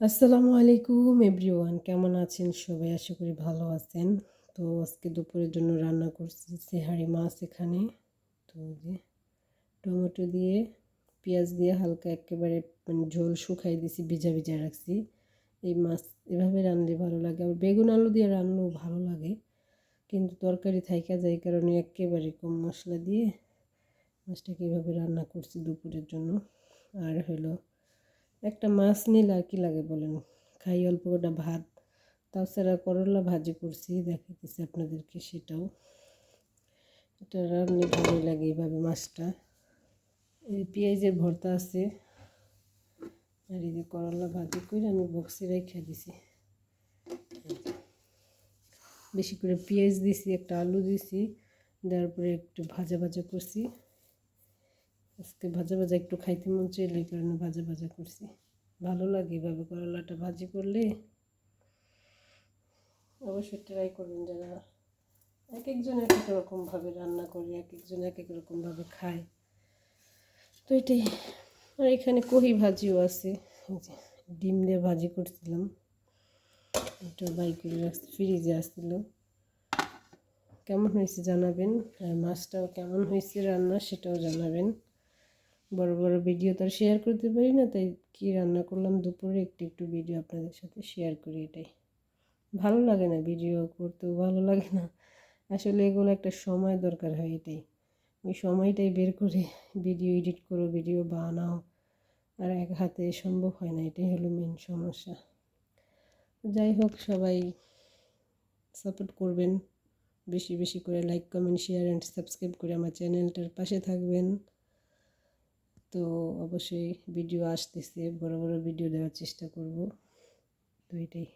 আসসালামু আলাইকুম এভরিওয়ান, কেমন আছেন সবাই? আশা করি ভালো আছেন। তো আজকে দুপুরের জন্য রান্না করছি সেহারি মাছ এখানে। তো যে টমেটো দিয়ে, পেঁয়াজ দিয়ে হালকা একেবারে মানে ঝোল শুকাই দিছি, ভিজা ভিজা রাখছি। এই মাছ এভাবে রানলে ভালো লাগে। আবার বেগুন আলু দিয়ে রান্নাও ভালো লাগে। কিন্তু তরকারি থাইকা যায় কারণে একেবারে কম মশলা দিয়ে মাছটাকে এভাবে রান্না করছি দুপুরের জন্য। আর হলো একটা মাছ নিলে আর কি লাগে বলেন? খাই অল্প কটা ভাত, তাছাড়া করলা ভাজি করছি, দেখাইতেছি আপনাদেরকে সেটাও। এটা রান্নে ভালোই লাগে এইভাবে মাছটা। এই পেঁয়াজের ভর্তা আছে, আর এই যে করলা ভাজি করে আমি বক্সে রেখে দিছি। বেশি করে পেঁয়াজ দিছি, একটা আলু দিছি, দেওয়ার পরে একটু ভাজা ভাজা করছি। আজকে ভাজা ভাজা একটু খাইতে মন চাইলে, এই কারণে ভাজা ভাজা করছি। ভালো লাগে এভাবে করলাটা ভাজি করলে। অবশ্যই ট্রাই করবেন যারা এক একজন এক এক রকমভাবে রান্না করে এক একজন এক এক রকমভাবে খায়। তো এটাই। আর এখানে কহি ভাজিও আছে। ডিম দিয়ে ভাজি করছিলাম। এটা বাই করে রাখছি ফ্রিজে আসছিল। কেমন হয়েছে জানাবেন? আর মাছটাও কেমন হয়েছে রান্না সেটাও জানাবেন। বড় বড় ভিডিও তো আর শেয়ার করতে পারি না, তাই কী রান্না করলাম? দুপুরে একটু একটু ভিডিও আপনাদের সাথে শেয়ার করি এটাই। ভালো লাগে না ভিডিও করতেও, ভালো লাগে না। আসলে এগুলো একটা সময় দরকার হয় এটাই। ওই সময়টাই বের করে ভিডিও এডিট করো, ভিডিও বানাও, আর এক হাতে সম্ভব হয় না, এটাই হলো মেন সমস্যা। যাই হোক, সবাই সাপোর্ট করবেন। বেশি বেশি করে like comment share and subscribe করে আমার চ্যানেলটার পাশে থাকবেন। তো অবশ্যই ভিডিও আসতেছে বড় বড় ভিডিও দেওয়ার চেষ্টা করব। তো এটাই।